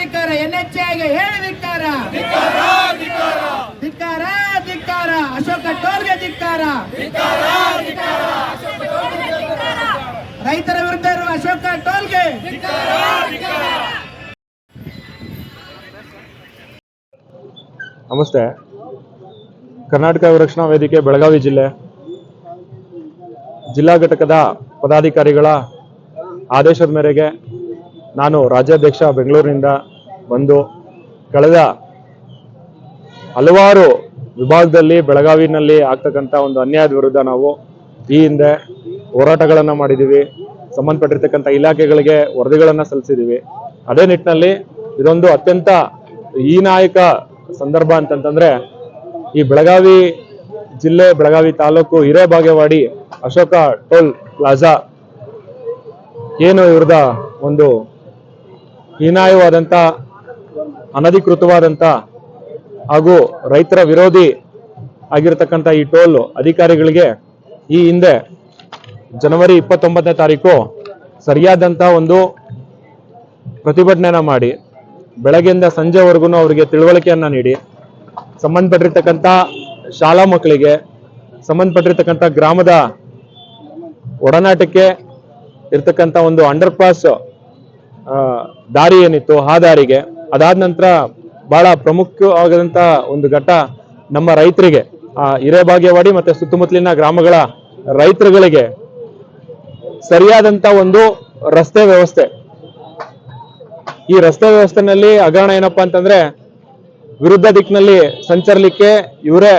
ಧಿಕ್ಕಾರ N H ಐಗೆ ಹೇಳಿ ಧಿಕ್ಕಾರ. ಧಿಕ್ಕಾರ ಧಿಕ್ಕಾರ. ಅಶೋಕ ಟೋಲ್ಗೆ ಧಿಕ್ಕಾರ. ರೈತರ ವಿರುದ್ಧ ಇರುವ ಅಶೋಕ ಟೋಲ್ಗೆ. ನಮಸ್ತೆ. ಕರ್ನಾಟಕ ರಕ್ಷಣಾ ವೇದಿಕೆ, ಬೆಳಗಾವಿ ಜಿಲ್ಲೆ. ಜಿಲ್ಲಾ ಘಟಕದ ಪದಾಧಿಕಾರಿಗಳ ಆದೇಶದ ಮೇರೆಗೆ ನಾನು ರಾಜ್ಯಾಧ್ಯಕ್ಷ ಬೆಂಗಳೂರಿನಿಂದ ಬಂದು ಕಳೆದ ಹಲವಾರು ವಿಭಾಗದಲ್ಲಿ ಬೆಳಗಾವಿನಲ್ಲಿ ಆಗ್ತಕ್ಕಂಥ ಒಂದು ಅನ್ಯಾಯದ ವಿರುದ್ಧ ನಾವು ಈ ಹಿಂದೆ ಹೋರಾಟಗಳನ್ನು ಮಾಡಿದ್ದೀವಿ. ಸಂಬಂಧಪಟ್ಟಿರ್ತಕ್ಕಂಥ ಇಲಾಖೆಗಳಿಗೆ ವರದಿಗಳನ್ನು ಸಲ್ಲಿಸಿದ್ದೀವಿ. ಅದೇ ನಿಟ್ಟಿನಲ್ಲಿ ಇದೊಂದು ಅತ್ಯಂತ ಹೀನಾಯಕ ಸಂದರ್ಭ ಅಂತಂತಂದ್ರೆ ಈ ಬೆಳಗಾವಿ ಜಿಲ್ಲೆ, ಬೆಳಗಾವಿ ತಾಲೂಕು ಹಿರೇಬಾಗೇವಾಡಿ ಅಶೋಕ ಟೋಲ್ ಪ್ಲಾಜಾ ಏನು ಇವ್ರದ ಒಂದು ಹೀನಾಯವಾದಂಥ ಅನಧಿಕೃತವಾದಂಥ ಹಾಗೂ ರೈತರ ವಿರೋಧಿ ಆಗಿರತಕ್ಕಂಥ ಈ ಟೋಲ್ ಅಧಿಕಾರಿಗಳಿಗೆ ಈ ಹಿಂದೆ ಜನವರಿ ಇಪ್ಪತ್ತೊಂಬತ್ತನೇ ತಾರೀಕು ಸರಿಯಾದಂಥ ಒಂದು ಪ್ರತಿಭಟನೆನ ಮಾಡಿ, ಬೆಳಗ್ಗೆಯಿಂದ ಸಂಜೆವರೆಗೂ ಅವರಿಗೆ ತಿಳುವಳಿಕೆಯನ್ನ ನೀಡಿ ಸಂಬಂಧಪಟ್ಟಿರ್ತಕ್ಕಂಥ ಶಾಲಾ ಮಕ್ಕಳಿಗೆ ಸಂಬಂಧಪಟ್ಟಿರ್ತಕ್ಕಂಥ ಗ್ರಾಮದ ಒಡನಾಟಕ್ಕೆ ಇರ್ತಕ್ಕಂಥ ಒಂದು ಅಂಡರ್ ಪಾಸ್ ದಾರಿ ಏನಿತ್ತು ಆ ದಾರಿಗೆ, ಅದಾದ ನಂತರ ಬಹಳ ಪ್ರಮುಖವಾದಂತ ಒಂದು ಘಟ್ಟ ನಮ್ಮ ರೈತರಿಗೆ, ಆ ಹಿರೇಭಾಗ್ಯವಾಡಿ ಮತ್ತೆ ಸುತ್ತಮುತ್ತಲಿನ ಗ್ರಾಮಗಳ ರೈತರುಗಳಿಗೆ ಸರಿಯಾದಂತ ಒಂದು ರಸ್ತೆ ವ್ಯವಸ್ಥೆ. ಈ ರಸ್ತೆ ವ್ಯವಸ್ಥೆನಲ್ಲಿ ಹಗರಣ ಏನಪ್ಪಾ ಅಂತಂದ್ರೆ ವಿರುದ್ಧ ದಿಕ್ಕಿನಲ್ಲಿ ಸಂಚರಲಿಕ್ಕೆ ಇವರೇ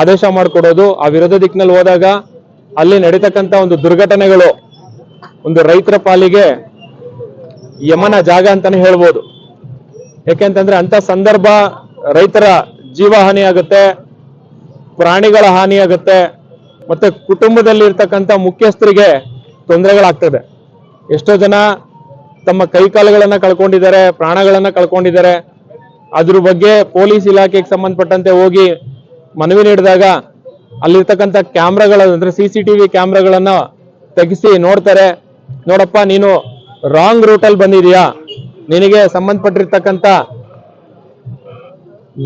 ಆದೇಶ ಮಾಡಿಕೊಡೋದು. ಆ ವಿರುದ್ಧ ದಿಕ್ಕಿನಲ್ಲಿ ಹೋದಾಗ ಅಲ್ಲಿ ನಡೀತಕ್ಕಂಥ ಒಂದು ದುರ್ಘಟನೆಗಳು ಒಂದು ರೈತರ ಪಾಲಿಗೆ ಯಮನ ಜಾಗ ಅಂತಾನೆ ಹೇಳ್ಬೋದು. ಯಾಕೆಂತಂದ್ರೆ ಅಂತ ಸಂದರ್ಭ ರೈತರ ಜೀವ ಹಾನಿ ಆಗುತ್ತೆ, ಪ್ರಾಣಿಗಳ ಹಾನಿ ಆಗುತ್ತೆ, ಮತ್ತೆ ಕುಟುಂಬದಲ್ಲಿ ಇರ್ತಕ್ಕಂಥ ಮುಖ್ಯಸ್ಥರಿಗೆ ತೊಂದರೆಗಳಾಗ್ತದೆ. ಎಷ್ಟೋ ಜನ ತಮ್ಮ ಕೈಕಾಲುಗಳನ್ನ ಕಳ್ಕೊಂಡಿದ್ದಾರೆ, ಪ್ರಾಣಗಳನ್ನ ಕಳ್ಕೊಂಡಿದ್ದಾರೆ. ಅದ್ರ ಬಗ್ಗೆ ಪೊಲೀಸ್ ಇಲಾಖೆಗೆ ಸಂಬಂಧಪಟ್ಟಂತೆ ಹೋಗಿ ಮನವಿ ನೀಡಿದಾಗ ಅಲ್ಲಿರ್ತಕ್ಕಂಥ ಕ್ಯಾಮ್ರಾಗಳ, ಅಂದ್ರೆ ಸಿ ಸಿ ಟಿವಿ ಕ್ಯಾಮ್ರಾಗಳನ್ನ ತೆಗೆಸಿ ನೋಡ್ತಾರೆ. ನೋಡಪ್ಪ, ನೀನು ರಾಂಗ್ ರೂಟಲ್ಲಿ ಬಂದಿದೀಯಾ? ನಿನಗೆ ಸಂಬಂಧಪಟ್ಟಿರ್ತಕ್ಕಂಥ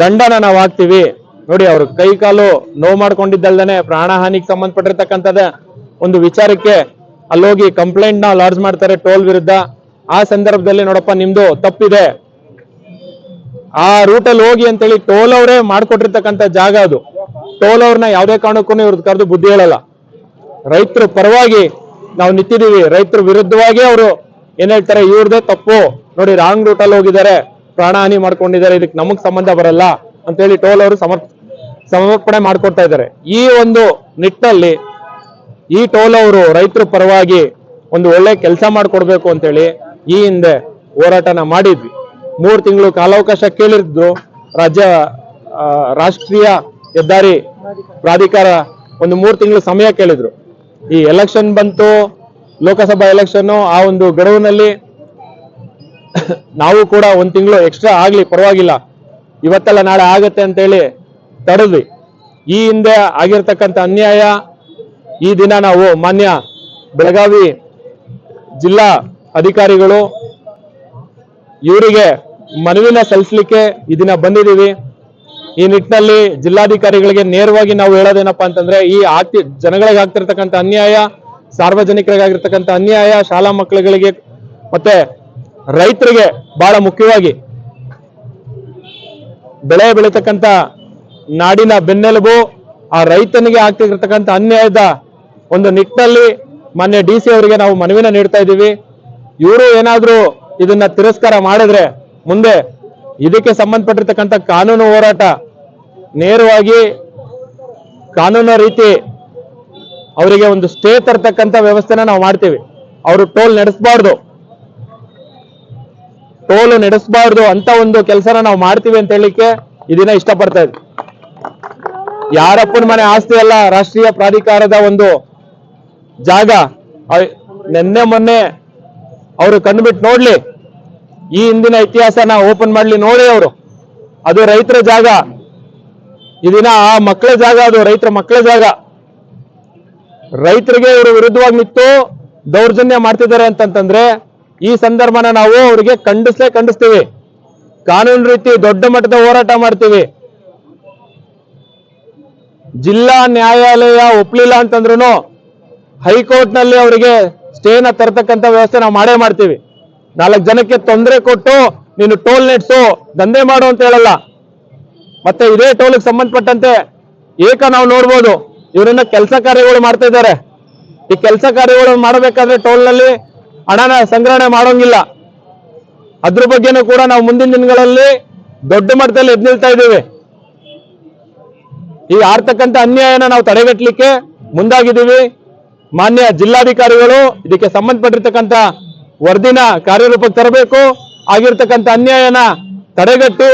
ದಂಡನ ನಾವು ಹಾಕ್ತಿವಿ. ನೋಡಿ, ಅವ್ರ ಕೈ ಕಾಲು ನೋವು ಮಾಡ್ಕೊಂಡಿದ್ದಲ್ದೇನೆ ಪ್ರಾಣಹಾನಿಗೆ ಸಂಬಂಧಪಟ್ಟಿರ್ತಕ್ಕಂಥದ ಒಂದು ವಿಚಾರಕ್ಕೆ ಅಲ್ಲೋಗಿ ಕಂಪ್ಲೇಂಟ್ನ ಲಾಡ್ಜ್ ಮಾಡ್ತಾರೆ ಟೋಲ್ ವಿರುದ್ಧ. ಆ ಸಂದರ್ಭದಲ್ಲಿ ನೋಡಪ್ಪ, ನಿಮ್ದು ತಪ್ಪಿದೆ. ಆ ರೂಟಲ್ಲಿ ಹೋಗಿ ಅಂತೇಳಿ ಟೋಲ್ ಅವರೇ ಮಾಡ್ಕೊಟ್ಟಿರ್ತಕ್ಕಂಥ ಜಾಗ ಅದು. ಟೋಲ್ ಅವ್ರನ್ನ ಯಾವುದೇ ಕಾರಣಕ್ಕೂ ಇವ್ರದ್ದು ಕರೆದು ಬುದ್ಧಿ ಹೇಳಲ್ಲ. ರೈತರು ಪರವಾಗಿ ನಾವು ನಿಂತಿದ್ದೀವಿ. ರೈತರ ವಿರುದ್ಧವಾಗಿ ಅವರು ಏನ್ ಹೇಳ್ತಾರೆ, ಇವ್ರದೇ ತಪ್ಪು. ನೋಡಿ ರಾಂಗ್ ರೂಟ್ ಅಲ್ಲಿ ಹೋಗಿದ್ದಾರೆ. ಪ್ರಾಣಹಾನಿ ಮಾಡ್ಕೊಂಡಿದ್ದಾರೆ. ಇದಕ್ಕೆ ನಮಗ್ ಸಂಬಂಧ ಬರಲ್ಲ ಅಂತೇಳಿ ಟೋಲ್ ಅವರು ಸಮರ್ಪ ಸಮರ್ಪಣೆ ಮಾಡ್ಕೊಡ್ತಾ ಇದ್ದಾರೆ. ಈ ಒಂದು ನಿಟ್ಟಿನಲ್ಲಿ ಈ ಟೋಲ್ ಅವರು ರೈತರ ಪರವಾಗಿ ಒಂದು ಒಳ್ಳೆ ಕೆಲಸ ಮಾಡ್ಕೊಡ್ಬೇಕು ಅಂತೇಳಿ ಈ ಹಿಂದೆ ಹೋರಾಟನ ಮಾಡಿದ್ವಿ. ಮೂರು ತಿಂಗಳು ಕಾಲಾವಕಾಶ ಕೇಳಿದ್ರು. ರಾಜ್ಯ ರಾಷ್ಟ್ರೀಯ ಹೆದ್ದಾರಿ ಪ್ರಾಧಿಕಾರ ಒಂದು ಮೂರು ತಿಂಗಳು ಸಮಯ ಕೇಳಿದ್ರು. ಈ ಎಲೆಕ್ಷನ್ ಬಂತು ಲೋಕಸಭಾ ಎಲೆಕ್ಷನ್ ಆ ಒಂದು ಗಡುವಿನಲ್ಲಿ ನಾವು ಕೂಡ ಒಂದ್ ತಿಂಗಳು ಎಕ್ಸ್ಟ್ರಾ ಆಗ್ಲಿ ಪರವಾಗಿಲ್ಲ. ಇವತ್ತೆಲ್ಲ ನಾಳೆ ಆಗತ್ತೆ ಅಂತೇಳಿ ತಡೆದ್ವಿ. ಈ ಹಿಂದೆ ಆಗಿರ್ತಕ್ಕಂಥ ಅನ್ಯಾಯ, ಈ ದಿನ ನಾವು ಮಾನ್ಯ ಬೆಳಗಾವಿ ಜಿಲ್ಲಾ ಅಧಿಕಾರಿಗಳು ಇವರಿಗೆ ಮನವಿನ ಸಲ್ಲಿಸಲಿಕ್ಕೆ ಈ ದಿನ ಬಂದಿದ್ದೀವಿ. ಈ ನಿಟ್ಟಿನಲ್ಲಿ ಜಿಲ್ಲಾಧಿಕಾರಿಗಳಿಗೆ ನೇರವಾಗಿ ನಾವು ಹೇಳೋದೇನಪ್ಪಾ ಅಂತಂದ್ರೆ ಈ ಆಗ್ತಿ ಜನಗಳಿಗೆ ಆಗ್ತಿರ್ತಕ್ಕಂಥ ಅನ್ಯಾಯ ಸಾರ್ವಜನಿಕರಿಗಾಗಿರ್ತಕ್ಕಂಥ ಅನ್ಯಾಯ, ಶಾಲಾ ಮಕ್ಕಳುಗಳಿಗೆ ಮತ್ತೆ ರೈತರಿಗೆ ಬಹಳ ಮುಖ್ಯವಾಗಿ ಬೆಳೆ ಬೆಳೀತಕ್ಕಂಥ ನಾಡಿನ ಬೆನ್ನೆಲುಬು, ಆ ರೈತನಿಗೆ ಆಗ್ತಿರ್ತಕ್ಕಂಥ ಅನ್ಯಾಯದ ಒಂದು ನಿಟ್ಟಿನಲ್ಲಿ ಮಾನ್ಯ ಡಿ ಸಿ ಅವರಿಗೆ ನಾವು ಮನವಿನ ನೀಡ್ತಾ ಇದ್ದೀವಿ. ಇವರು ಏನಾದರೂ ಇದನ್ನ ತಿರಸ್ಕಾರ ಮಾಡಿದ್ರೆ ಮುಂದೆ ಇದಕ್ಕೆ ಸಂಬಂಧಪಟ್ಟಿರ್ತಕ್ಕಂಥ ಕಾನೂನು ಹೋರಾಟ ನೇರವಾಗಿ ಕಾನೂನು ರೀತಿ ಅವರಿಗೆ ಒಂದು ಸ್ಟೇ ತರ್ತಕ್ಕಂಥ ವ್ಯವಸ್ಥೆನ ನಾವು ಮಾಡ್ತೀವಿ. ಅವರು ಟೋಲ್ ನಡೆಸಬಾರ್ದು. ಟೋಲ್ ನಡೆಸಬಾರ್ದು ಅಂತ ಒಂದು ಕೆಲಸನ ನಾವು ಮಾಡ್ತೀವಿ ಅಂತ ಹೇಳಿಕ್ಕೆ ಇದನ್ನ ಇಷ್ಟಪಡ್ತಾ ಇದ್ವಿ. ಯಾರಪ್ಪನ ಮನೆ ಆಸ್ತಿ ಅಲ್ಲ, ರಾಷ್ಟ್ರೀಯ ಪ್ರಾಧಿಕಾರದ ಒಂದು ಜಾಗ. ನಿನ್ನೆ ಮೊನ್ನೆ ಅವರು ಕಂಡುಬಿಟ್ಟು ನೋಡ್ಲಿ. ಈ ಹಿಂದಿನ ಇತಿಹಾಸನ ಓಪನ್ ಮಾಡ್ಲಿ ನೋಡಿ ಅವರು. ಅದು ರೈತರ ಜಾಗ. ಇದನ್ನ ಆ ಮಕ್ಕಳ ಜಾಗ, ಅದು ರೈತರ ಮಕ್ಕಳ ಜಾಗ. ರೈತರಿಗೆ ಇವರು ವಿರುದ್ಧವಾಗಿ ನಿಂತು ದೌರ್ಜನ್ಯ ಮಾಡ್ತಿದ್ದಾರೆ ಅಂತಂತಂದ್ರೆ ಈ ಸಂದರ್ಭನ ನಾವು ಅವರಿಗೆ ಖಂಡಿಸ್ಲೇ ಖಂಡಿಸ್ತೀವಿ. ಕಾನೂನು ರೀತಿ ದೊಡ್ಡ ಮಟ್ಟದ ಹೋರಾಟ ಮಾಡ್ತೀವಿ. ಜಿಲ್ಲಾ ನ್ಯಾಯಾಲಯ ಒಪ್ಲಿಲ್ಲ ಅಂತಂದ್ರೂ ಹೈಕೋರ್ಟ್ನಲ್ಲಿ ಅವರಿಗೆ ಸ್ಟೇನ ತರತಕ್ಕಂಥ ವ್ಯವಸ್ಥೆ ನಾವು ಮಾಡೇ ಮಾಡ್ತೀವಿ. ನಾಲ್ಕು ಜನಕ್ಕೆ ತೊಂದರೆ ಕೊಟ್ಟು ನೀನು ಟೋಲ್ ನೆಟ್ಸು, ದಂಧೆ ಮಾಡು ಅಂತ ಹೇಳಲ್ಲ. ಮತ್ತೆ ಇದೇ ಟೋಲ್ಗೆ ಸಂಬಂಧಪಟ್ಟಂತೆ ಏಕ ನಾವು ನೋಡ್ಬೋದು. ಇವರನ್ನ ಕೆಲಸ ಕಾರ್ಯಗಳು ಮಾಡ್ತಾ ಇದ್ದಾರೆ. ಈ ಕೆಲಸ ಕಾರ್ಯಗಳು ಮಾಡಬೇಕಾದ್ರೆ ಟೋಲ್ನಲ್ಲಿ ಹಣನ ಸಂಗ್ರಹಣೆ ಮಾಡೋಂಗಿಲ್ಲ. ಅದ್ರ ಬಗ್ಗೆನೂ ಕೂಡ ನಾವು ಮುಂದಿನ ದಿನಗಳಲ್ಲಿ ದೊಡ್ಡ ಮಟ್ಟದಲ್ಲಿ ಎದ್ದು ನಿಲ್ತಾ ಇದ್ದೀವಿ. ಈ ಆರ್ತಕ್ಕಂಥ ಅನ್ಯಾಯನ ನಾವು ತಡೆಗಟ್ಟಲಿಕ್ಕೆ ಮುಂದಾಗಿದ್ದೀವಿ. ಮಾನ್ಯ ಜಿಲ್ಲಾಧಿಕಾರಿಗಳು ಇದಕ್ಕೆ ಸಂಬಂಧಪಟ್ಟಿರ್ತಕ್ಕಂಥ ವರದಿನ ಕಾರ್ಯರೂಪಕ್ಕೆ ತರಬೇಕು. ಆಗಿರ್ತಕ್ಕಂಥ ಅನ್ಯಾಯನ ತಡೆಗಟ್ಟಿ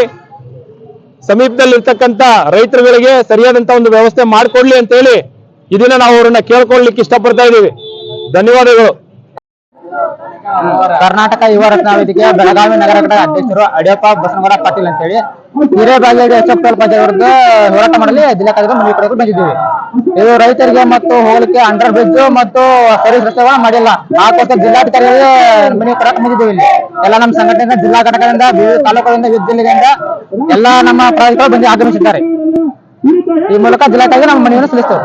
ಸಮೀಪದಲ್ಲಿರ್ತಕ್ಕಂಥ ರೈತರುಗಳಿಗೆ ಸರಿಯಾದಂತ ಒಂದು ವ್ಯವಸ್ಥೆ ಮಾಡಿಕೊಡ್ಲಿ ಅಂತ ಹೇಳಿ ಇದನ್ನ ನಾವು ಅವರನ್ನ ಕೇಳ್ಕೊಳ್ಲಿಕ್ಕೆ ಇಷ್ಟಪಡ್ತಾ ಇದ್ದೀವಿ. ಧನ್ಯವಾದಗಳು. ಕರ್ನಾಟಕ ಯುವ ರತ್ನ ವೇದಿಕೆ ಬೆಳಗಾವಿ ನಗರ ಘಟಕ ಅಧ್ಯಕ್ಷರು ಅಡಿಯಪ್ಪ ಬಸನಗೌಡ ಪಾಟೀಲ್ ಅಂತೇಳಿ ಹಿರೇಬಾಗೇಡಿ ಎಚ್ ಎಫ್ ಪಂಚಾಯತ್ ವಿರುದ್ಧ ಹೋರಾಟ ಮಾಡಲಿ ಕಾರ್ಯಕ್ರಮ ಮನವಿ ಪಡೆದು ಬಂದಿದ್ದೀವಿ. ಇದು ರೈತರಿಗೆ ಮತ್ತು ಹೋಗಲಿಕ್ಕೆ ಅಂಡರ್ ಬ್ರಿಡ್ಜ್ ಮತ್ತು ಸರ್ವಿಸ್ ರಸ್ತೆ ಮಾಡಿಲ್ಲ. ಆಕೋಸ್ಕರ ಜಿಲ್ಲಾಧಿಕಾರಿಗಳಿಗೆ ಮನವಿ ಕೊಡಕ್ಕೆ ಬಂದಿದ್ದೀವಿ ಇಲ್ಲಿ. ಎಲ್ಲ ನಮ್ಮ ಸಂಘಟನೆಯಿಂದ, ಜಿಲ್ಲಾ ಘಟಕದಿಂದ, ವಿವಿಧ ತಾಲೂಕುಗಳಿಂದ, ವಿವಿಧ ಜಿಲ್ಲೆಗಳಿಂದ ಎಲ್ಲ ನಮ್ಮ ಪ್ರಾಧಿಕಾರ ಬಂದು ಆಗಮಿಸಿದ್ದಾರೆ ಈ ಮೂಲಕ ಜಿಲ್ಲಾಧಿಕಾರಿಗೆ ನಮ್ಮ ಮನವಿಯನ್ನು ಸಲ್ಲಿಸ್ತೇವೆ.